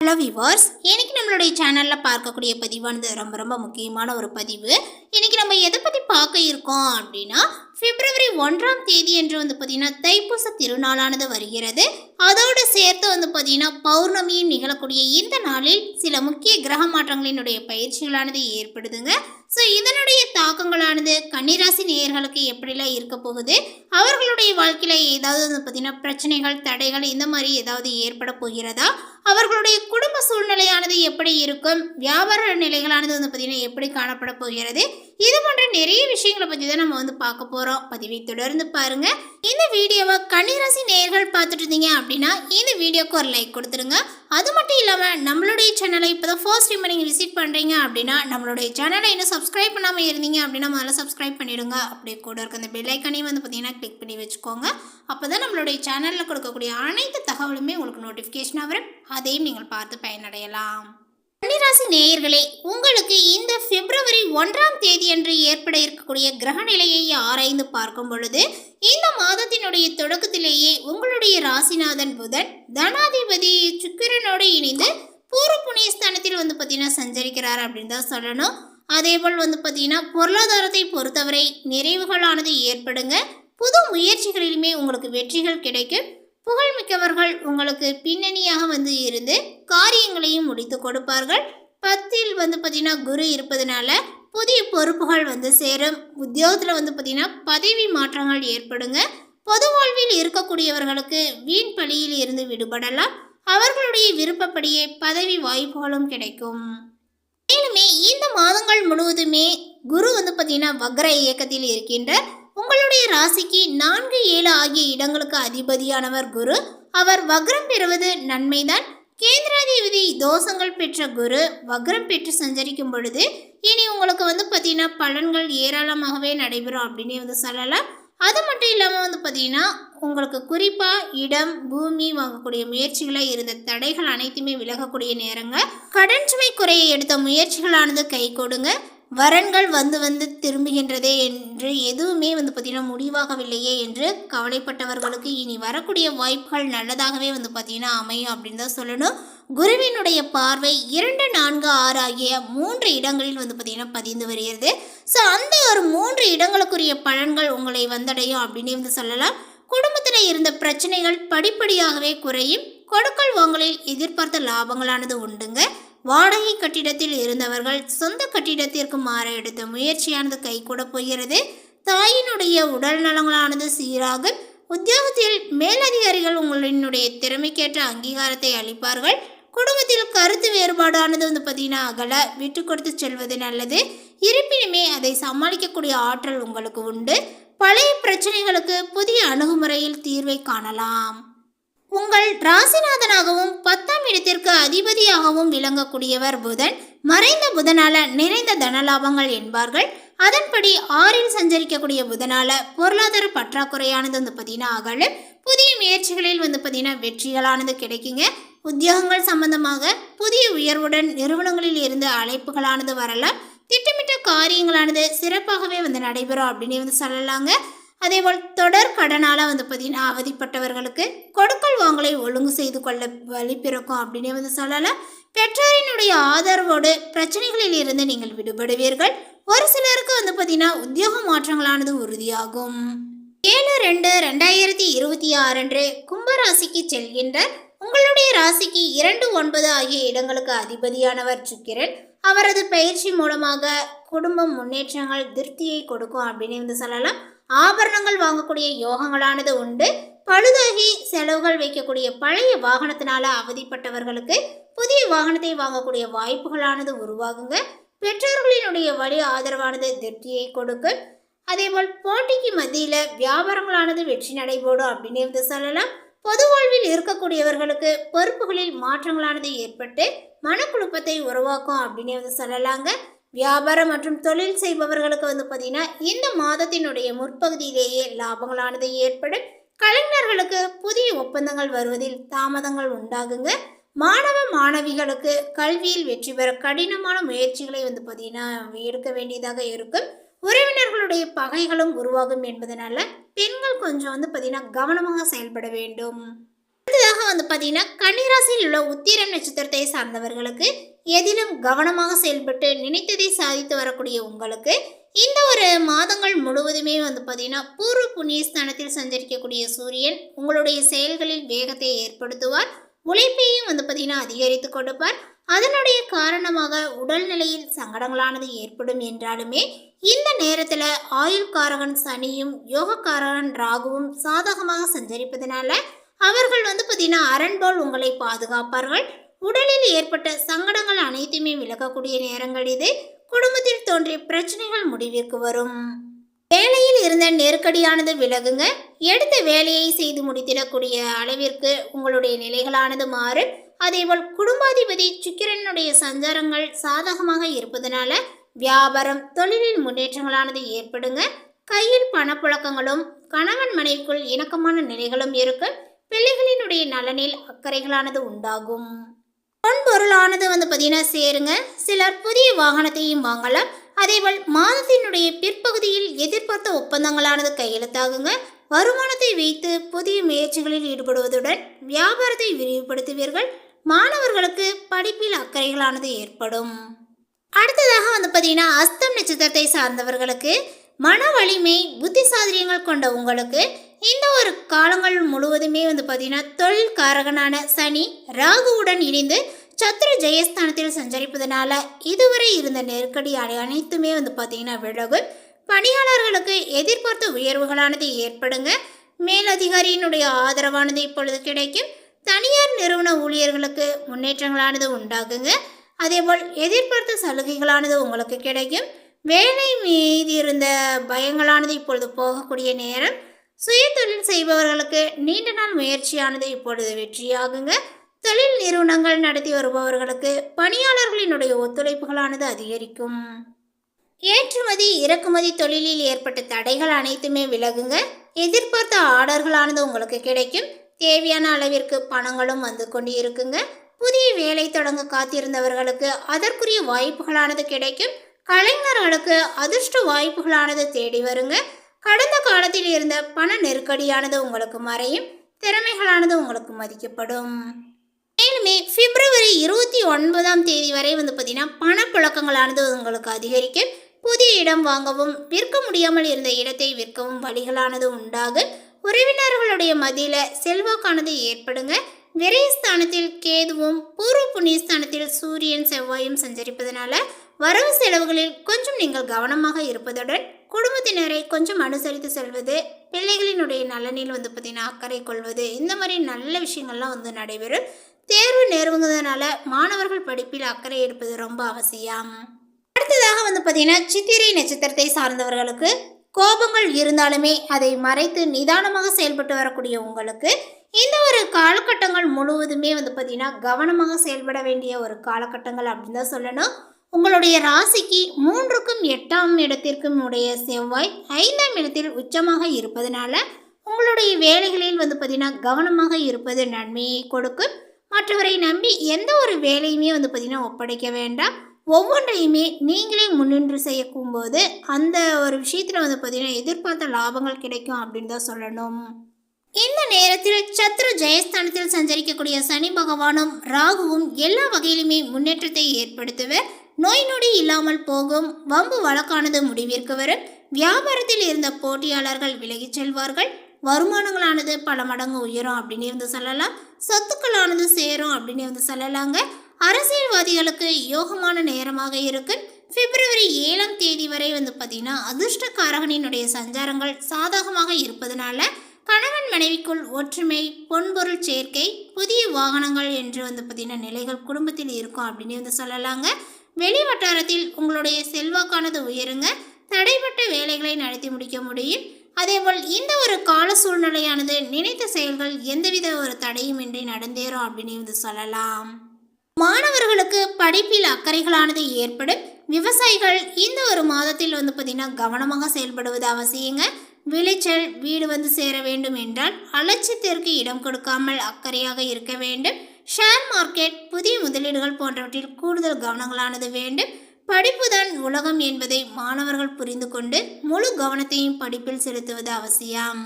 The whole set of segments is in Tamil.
ஹலோ விவர்ஸ் இன்றைக்கி நம்மளுடைய சேனலில் பார்க்கக்கூடிய பதிவானது ரொம்ப ரொம்ப முக்கியமான ஒரு பதிவு. இன்றைக்கி நம்ம எதை பற்றி பார்க்க இருக்கோம் அப்படின்னா பிப்ரவரி ஒன்றாம் தேதி என்று வந்து பார்த்திங்கன்னா தைப்பூச திருநாளானது வருகிறது. அதோடு சேர்த்து வந்து பார்த்திங்கன்னா பௌர்ணமியும் நிகழக்கூடிய இந்த நாளில் சில முக்கிய கிரக மாற்றங்களினுடைய பயிற்சிகளானது ஏற்படுதுங்க. ஸோ இதனுடைய தாக்கங்களானது கன்னிராசி நேயர்களுக்கு எப்படிலாம் இருக்க போகுது? அவர்களுடைய வாழ்க்கையில் ஏதாவது வந்து பார்த்திங்கன்னா பிரச்சனைகள் தடைகள் இந்த மாதிரி ஏதாவது ஏற்பட போகிறதா? அவர்களுடைய குடும்ப சூழ்நிலையானது எப்படி இருக்கும்? வியாபார நிலைகளானது வந்து பார்த்திங்கன்னா எப்படி காணப்பட போகிறது? இது போன்ற நிறைய விஷயங்களை பற்றி தான் நம்ம வந்து பார்க்க போகிறோம் பதிவை தொடர்ந்து பாருங்கள் இந்த வீடியோவை கன்னிராசி நேயர்கள் பார்த்துட்டு இருந்தீங்க அப்படின்னா இந்த வீடியோக்கு ஒரு லைக் கொடுத்துருங்க. அது மட்டும் இல்லாமல் நம்மளுடைய சேனலை இப்போ தான் ஃபர்ஸ்ட் டைம் நீங்கள் விசிட் பண்ணுறீங்க அப்படின்னா நம்மளுடைய சேனலை இன்னும் சப்ஸ்கிரைப் பண்ணாமல் இருந்தீங்க அப்படின்னா முதல்ல சப்ஸ்கிரைப் பண்ணிடுங்க. அப்படியே கூட இருக்க அந்த பெல்லைக்கனையும் வந்து பார்த்தீங்கன்னா கிளிக் பண்ணி வச்சுக்கோங்க. அப்போ தான் நம்மளுடைய சேனலில் கொடுக்கக்கூடிய அனைத்து தகவலுமே உங்களுக்கு நோட்டிஃபிகேஷனாக வரும். அதையும் நீங்கள் பார்த்து பயனடையலாம். கன்னிராசி நேயர்களே உங்களுக்கு இந்த பிப்ரவரி ஒன்றாம் தேதியன்று ஏற்பட இருக்கக்கூடிய கிரக நிலையை ஆராய்ந்து பார்க்கும் பொழுது இந்த மாதத்தினுடைய தொடக்கத்திலேயே உங்களுடைய ராசிநாதன் புதன் தனாதிபதி சுக்கிரனோடு இணைந்து பூர்வ புண்ணியஸ்தானத்தில் வந்து பார்த்தீங்கன்னா சஞ்சரிக்கிறார் அப்படின்னு தான் சொல்லணும். அதேபோல் வந்து பார்த்தீங்கன்னா பொருளாதாரத்தை பொறுத்தவரை நிறைவுகளானது ஏற்படுங்க. புது முயற்சிகளிலுமே உங்களுக்கு வெற்றிகள் கிடைக்கும். புகழ்மிக்கவர்கள் உங்களுக்கு பின்னணியாக வந்து இருந்து காரியங்களையும் முடித்து கொடுப்பார்கள். பத்தில் வந்து பார்த்திங்கன்னா குரு இருப்பதனால புதிய பொறுப்புகள் வந்து சேரும். உத்தியோகத்தில் வந்து பார்த்திங்கன்னா பதவி மாற்றங்கள் ஏற்படுங்க. பொது வாழ்வில் இருக்கக்கூடியவர்களுக்கு வீண் பழியில் இருந்து விடுபடலாம். அவர்களுடைய விருப்பப்படியே பதவி வாய்ப்புகளும் கிடைக்கும். மேலுமே இந்த மாதங்கள் முழுவதுமே குரு வந்து பார்த்தீங்கன்னா வக்ர இயக்கத்தில் இருக்கின்ற உங்களுடைய ராசிக்கு நான்கு ஏழு ஆகிய இடங்களுக்கு அதிபதியானவர் குரு. அவர் வக்ரம் பெறுவது நன்மைதான். கேந்திராதிபதி தோஷங்கள் பெற்ற குரு வக்ரம் பெற்று சஞ்சரிக்கும் பொழுது இனி உங்களுக்கு வந்து பார்த்தீங்கன்னா பலன்கள் ஏராளமாகவே நடைபெறும் அப்படின்னு வந்து சொல்லலாம். அது மட்டும் இல்லாமல் வந்து பார்த்தீங்கன்னா உங்களுக்கு குறிப்பாக இடம் பூமி வாங்கக்கூடிய முயற்சிகளாக இருந்த தடைகள் அனைத்துமே விலகக்கூடிய நேரங்கள் கடன் சுமை குறைய எடுத்த முயற்சிகளானது கை கொடுங்க. வரன்கள் வந்து வந்து திரும்புகின்றதே என்று எதுவுமே வந்து பார்த்திங்கன்னா முடிவாகவில்லையே என்று கவலைப்பட்டவர்களுக்கு இனி வரக்கூடிய வாய்ப்புகள் நல்லதாகவே வந்து பார்த்திங்கன்னா அமையும் அப்படின்னு தான் சொல்லணும். குருவினுடைய பார்வை இரண்டு நான்கு ஆறு ஆகிய மூன்று இடங்களில் வந்து பார்த்திங்கன்னா பதிந்து வருகிறது. ஸோ அந்த ஒரு மூன்று இடங்களுக்குரிய பலன்கள் உங்களை வந்தடையும் அப்படின்னு வந்து சொல்லலாம். குடும்பத்தில் இருந்த பிரச்சனைகள் படிப்படியாகவே குறையும். கொடுக்கல் வாங்கலில் எதிர்பார்த்த லாபங்களானது உண்டுங்க. வாடகை கட்டிடத்தில் இருந்தவர்கள் சொந்த கட்டிடத்திற்கு மாற எடுத்த முயற்சியானது கைகூட போகிறது. தாயினுடைய உடல் நலங்களானது சீராக உத்தியோகத்தில் மேலதிகாரிகள் உங்களினுடைய திறமைக்கேற்ற அங்கீகாரத்தை அளிப்பார்கள். குடும்பத்தில் கருத்து வேறுபாடானது வந்து பார்த்தீங்கன்னா அகல விட்டு கொடுத்து செல்வது நல்லது. இருப்பினுமே அதை சமாளிக்கக்கூடிய ஆற்றல் உங்களுக்கு உண்டு. பழைய பிரச்சனைகளுக்கு புதிய அணுகுமுறையில் தீர்வை காணலாம். உங்கள் ராசிநாதனாகவும் பத்தாம் இடத்திற்கு அதிபதியாகவும் விளங்கக்கூடியவர் புதன். மறைந்த புதனால நிறைந்த தனலாபங்கள் என்பார்கள். அதன்படி ஆறில் சஞ்சரிக்கக்கூடிய புதனால பொருளாதார பற்றாக்குறையானது வந்து பார்த்தீங்கன்னா அகலும். புதிய முயற்சிகளில் வந்து பார்த்தீங்கன்னா வெற்றிகளானது கிடைக்குங்க. உத்தியோகங்கள் சம்பந்தமாக புதிய உயர்வுடன் நிறுவனங்களில் இருந்து அழைப்புகளானது வரலாம். திட்டமிட்ட காரியங்களானது சிறப்பாகவே வந்து நடைபெறும் அப்படின்னு வந்து சொல்லலாங்க. அதேபோல் தொடர் கடனால் வந்து பார்த்தீங்கன்னா அவதிப்பட்டவர்களுக்கு கொடுக்கல் வாங்கலை ஒழுங்கு செய்து கொள்ள வழி பிறக்கும் அப்படின்னே வந்து சொல்லலாம். பெற்றோரினுடைய ஆதரவோடு பிரச்சனைகளில் இருந்து நீங்கள் விடுபடுவீர்கள். ஒரு சிலருக்கு வந்து பார்த்தீங்கன்னா உத்தியோக மாற்றங்களானது உறுதியாகும். ஏழு ரெண்டு ரெண்டாயிரத்தி இருபத்தி ஆறு அன்று கும்பராசிக்கு செல்கின்ற உங்களுடைய ராசிக்கு இரண்டு ஒன்பது ஆகிய இடங்களுக்கு அதிபதியானவர் சுக்கிரன். அவரது பயிற்சி மூலமாக குடும்பம் முன்னேற்றங்கள் திருப்தியை கொடுக்கும் அப்படின்னு வந்து சொல்லலாம். ஆபரணங்கள் வாங்கக்கூடிய யோகங்களானது உண்டு. பழுதாகி செலவுகள் வைக்கக்கூடிய பழைய வாகனத்தினால அவதிப்பட்டவர்களுக்கு புதிய வாகனத்தை வாங்கக்கூடிய வாய்ப்புகளானது உருவாகுங்க. பெற்றோர்களினுடைய வழி ஆதரவானது திருப்தியை கொடுக்கும். அதேபோல் போட்டிக்கு மத்தியில் வியாபாரங்களானது வெற்றி நடைபோடும் அப்படின்னு வந்து சொல்லலாம். பொது வாழ்வில் இருக்கக்கூடியவர்களுக்கு பொறுப்புகளில் மாற்றங்களானது ஏற்பட்டு மனக்குழப்பத்தை உருவாக்கும் அப்படின்னு வந்து சொல்லலாங்க. வியாபாரம் மற்றும் தொழில் செய்பவர்களுக்கு வந்து பார்த்தீங்கன்னா இந்த மாதத்தினுடைய முற்பகுதியிலேயே லாபங்களானது ஏற்படும். கலைஞர்களுக்கு புதிய ஒப்பந்தங்கள் வருவதில் தாமதங்கள் உண்டாகுங்க. மாணவ மாணவிகளுக்கு கல்வியில் வெற்றி பெற கடினமான முயற்சிகளை வந்து பார்த்தீங்கன்னா எடுக்க வேண்டியதாக இருக்கும். உறவினர்களுடைய பகைகளும் உருவாகும் என்பதனால பெண்கள் கொஞ்சம் வந்து பார்த்தீங்கன்னா கவனமாக செயல்பட வேண்டும். அடுத்ததாக வந்து பார்த்தீங்கன்னா கன்னிராசியில் உள்ள உத்திரம் நட்சத்திரத்தை சார்ந்தவர்களுக்கு எதிலும் கவனமாக செயல்பட்டு நினைத்ததை சாதித்து வரக்கூடிய உங்களுக்கு இந்த ஒரு மாதங்கள் முழுவதுமே வந்து பார்த்தீங்கன்னா பூர்வ புண்ணிய ஸ்தானத்தில் சஞ்சரிக்கக்கூடிய சூரியன் உங்களுடைய செயல்களில் வேகத்தை ஏற்படுத்துவார். உழைப்பையும் வந்து பார்த்தீங்கன்னா அதிகரித்து கொடுப்பார். அதனுடைய காரணமாக உடல்நிலையில் சங்கடங்களானது ஏற்படும் என்றாலுமே இந்த நேரத்தில் ஆயுள்காரகன் சனியும் யோகக்காரகன் ராகுவும் சாதகமாக சஞ்சரிப்பதனால அவர்கள் வந்து பார்த்தீங்கன்னா அரண்போல் உங்களை பாதுகாப்பார்கள். உடலில் ஏற்பட்ட சங்கடங்கள் அனைத்துமே விலகக்கூடிய நேரங்கள் இது. குடும்பத்தில் தோன்றிய பிரச்சனைகள் முடிவிற்கு வரும். வேலையில் இருந்த நெருக்கடியானது விலகுங்க. எடுத்த வேலையை செய்து முடித்திடக்கூடிய அளவிற்கு உங்களுடைய நிலைகளானது மாறும் அதேபோல் குடும்பாதிபதி சுக்கிரனுடைய சஞ்சாரங்கள் சாதகமாக இருப்பதனால வியாபாரம் தொழிலில் முன்னேற்றங்களானது ஏற்படுங்க. கையில் பணப்புழக்கங்களும் கணவன் மனைவிக்குள் இணக்கமான நிலைகளும் இருக்குது பிள்ளைகளினுடைய நலனில் அக்கறைகளானது உண்டாகும். பொன்பொருளானது வந்து பார்த்தீங்கன்னா சேருங்க. சிலர் புதிய வாகனத்தையும் வாங்கலாம். அதேபோல் மாதத்தினுடைய பிற்பகுதியில் எதிர்பார்த்த ஒப்பந்தங்களானது கையெழுத்தாகுங்க. வருமானத்தை வைத்து புதிய முயற்சிகளில் ஈடுபடுவதுடன் வியாபாரத்தை விரிவுபடுத்துவீர்கள். மாணவர்களுக்கு படிப்பில் அக்கறைகளானது ஏற்படும். அடுத்ததாக வந்து பார்த்தீங்கன்னா அஸ்தம் நட்சத்திரத்தை சார்ந்தவர்களுக்கு மன வலிமை புத்தி சாதரியங்கள் கொண்ட உங்களுக்கு இந்த ஒரு காலங்கள் முழுவதுமே வந்து பார்த்தீங்கன்னா தொழில் காரகனான சனி ராகுவுடன் இணைந்து சத்ரு ஜெயஸ்தானத்தில் சஞ்சரிப்பதனால இதுவரை இருந்த நெருக்கடி அனைத்துமே வந்து பார்த்தீங்கன்னா விலகும். பணியாளர்களுக்கு எதிர்பார்த்த உயர்வுகளானது ஏற்படுங்க. மேலதிகாரியினுடைய ஆதரவானது இப்பொழுது கிடைக்கும். தனியார் நிறுவன ஊழியர்களுக்கு முன்னேற்றங்களானது உண்டாகுங்க. அதேபோல் எதிர்பார்த்த சலுகைகளானது உங்களுக்கு கிடைக்கும். வேலை மீதி இருந்த பயங்களானது இப்பொழுது போகக்கூடிய நேரம் சுய தொழில் செய்பவர்களுக்கு நீண்ட நாள் முயற்சியானது இப்பொழுது வெற்றியாகுங்க. தொழில் நிறுவனங்கள் நடத்தி வருபவர்களுக்கு பணியாளர்களினுடைய ஒத்துழைப்புகளானது அதிகரிக்கும். ஏற்றுமதி இறக்குமதி தொழிலில் ஏற்பட்ட தடைகள் அனைத்துமே விலகுங்க. எதிர்பார்த்த ஆர்டர்களானது உங்களுக்கு கிடைக்கும். தேவையான அளவிற்கு பணங்களும் வந்து கொண்டு இருக்குங்க புதிய வேலை தொடங்க காத்திருந்தவர்களுக்கு அதற்குரிய வாய்ப்புகளானது கிடைக்கும். கலைஞர்களுக்கு அதிர்ஷ்ட வாய்ப்புகளானது தேடி வருங்க. கடந்த காலத்தில் இருந்த பண நெருக்கடியானது உங்களுக்கு மறையும் திறமைகளானது உங்களுக்கு மதிக்கப்படும். மேலுமே பிப்ரவரி இருபத்தி ஒன்பதாம் தேதி வரை வந்து பார்த்தீங்கன்னா பணப்புழக்கங்களானது உங்களுக்கு அதிகரிக்கும் புதிய இடம் வாங்கவும் விற்க முடியாமல் இருந்த இடத்தை விற்கவும் வழிகளானது உண்டாகும் உறவினர்களுடைய மதியில் செல்வாக்கானது ஏற்படுங்க. விரைஸ்தானத்தில் கேதுவும் பூர்வ புண்ணியஸ்தானத்தில் சூரியன் செவ்வாயும் சஞ்சரிப்பதனால வரவு செலவுகளில் கொஞ்சம் நீங்கள் கவனமாக இருப்பதுடன் குடும்பத்தினரை கொஞ்சம் அனுசரித்து செல்வது பிள்ளைகளினுடைய நலனில் வந்து பார்த்தீங்கன்னா அக்கறை கொள்வது இந்த மாதிரி நல்ல விஷயங்கள்லாம் வந்து நடைபெறும். தேர்வு நேர்வுங்கிறதுனால மாணவர்கள் படிப்பில் அக்கறை எடுப்பது ரொம்ப அவசியம். அடுத்ததாக வந்து பார்த்தீங்கன்னா சித்திரை நட்சத்திரத்தை சார்ந்தவர்களுக்கு கோபங்கள் இருந்தாலுமே அதை மறைத்து நிதானமாக செயல்பட்டு வரக்கூடிய உங்களுக்கு இந்த ஒரு காலகட்டங்கள் முழுவதுமே வந்து பார்த்தீங்கன்னா கவனமாக செயல்பட வேண்டிய ஒரு காலகட்டங்கள் அப்படின்னு தான் சொல்லணும். உங்களுடைய ராசிக்கு மூன்றுக்கும் எட்டாம் இடத்திற்கும் உடைய செவ்வாய் ஐந்தாம் இடத்தில் உச்சமாக இருப்பதனால உங்களுடைய வேலைகளில் வந்து பார்த்தீங்கன்னா கவனமாக இருப்பது நன்மையை கொடுக்கும். மற்றவரை நம்பி எந்த ஒரு வேலையுமே வந்து பார்த்தீங்கன்னா ஒப்படைக்க வேண்டாம். ஒவ்வொன்றையுமே நீங்களே முன்னின்று செய்யக்கும் போது அந்த ஒரு விஷயத்தில் வந்து பார்த்தீங்கன்னா எதிர்பார்த்த லாபங்கள் கிடைக்கும் அப்படின்னு தான் சொல்லணும். இந்த நேரத்தில் சத்ரு ஜெயஸ்தானத்தில் சஞ்சரிக்கக்கூடிய சனி பகவானும் ராகுவும் எல்லா வகையிலுமே முன்னேற்றத்தை ஏற்படுத்துவர். நோய் நொடி இல்லாமல் போகும் வம்பு வழக்கானது முடிவிற்கு வரும். வியாபாரத்தில் இருந்த போட்டியாளர்கள் விலகிச் செல்வார்கள். வருமானங்களானது பல மடங்கு உயரும் அப்படின்னு இருந்து சொல்லலாம். சொத்துக்களானது சேரும் அப்படின்னு இருந்து சொல்லலாங்க. அரசியல்வாதிகளுக்கு யோகமான நேரமாக இருக்கு. பிப்ரவரி ஏழாம் தேதி வரை வந்து பார்த்தீங்கன்னா அதிர்ஷ்டக்காரகனினுடைய சஞ்சாரங்கள் சாதகமாக இருப்பதனால கணவன் மனைவிக்குள் ஒற்றுமை பொன்பொருள் சேர்க்கை புதிய வாகனங்கள் என்று வந்து பார்த்தீங்கன்னா நிலைகள் குடும்பத்தில் இருக்கும் அப்படின்னு வந்து சொல்லலாங்க. வெளி வட்டாரத்தில் உங்களுடைய செல்வாக்கானது உயருங்க. தடைப்பட்ட வேலைகளை நடத்தி முடிக்க முடியும். அதேபோல் இந்த ஒரு கால சூழ்நிலையானது நினைத்த செயல்கள் எந்தவித ஒரு தடையுமின்றி நடந்தேறும் அப்படின்னு வந்து சொல்லலாம். மாணவர்களுக்கு படிப்பில் அக்கறைகளானது ஏற்படும். விவசாயிகள் இந்த ஒரு மாதத்தில் வந்து பார்த்திங்கன்னா கவனமாக செயல்படுவது அவசியங்க. விளைச்சல் வீடு வந்து சேர வேண்டும் என்றால் அலட்சியத்திற்கு இடம் கொடுக்காமல் அக்கறையாக இருக்க வேண்டும். ஷேர் மார்க்கெட் புதிய முதலீடுகள் போன்றவற்றில் கூடுதல் கவனங்களானது வேண்டும். படிப்புதான் உலகம் என்பதை மாணவர்கள் புரிந்து கொண்டு முழு கவனத்தையும் படிப்பில் செலுத்துவது அவசியம்.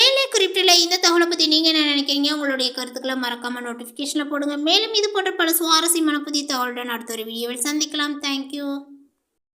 மேலே குறிப்பிட்டுள்ள இந்த தகவலை பற்றி நீங்கள் என்ன நினைக்கிறீங்க? உங்களுடைய கருத்துக்களை மறக்காமல் நோட்டிஃபிகேஷனில் போடுங்க. மேலும் இது போன்ற பல சுவாரஸ்யமான புதிய தகவலுடன் அடுத்த ஒரு வீடியோவில் சந்திக்கலாம். தேங்க்யூ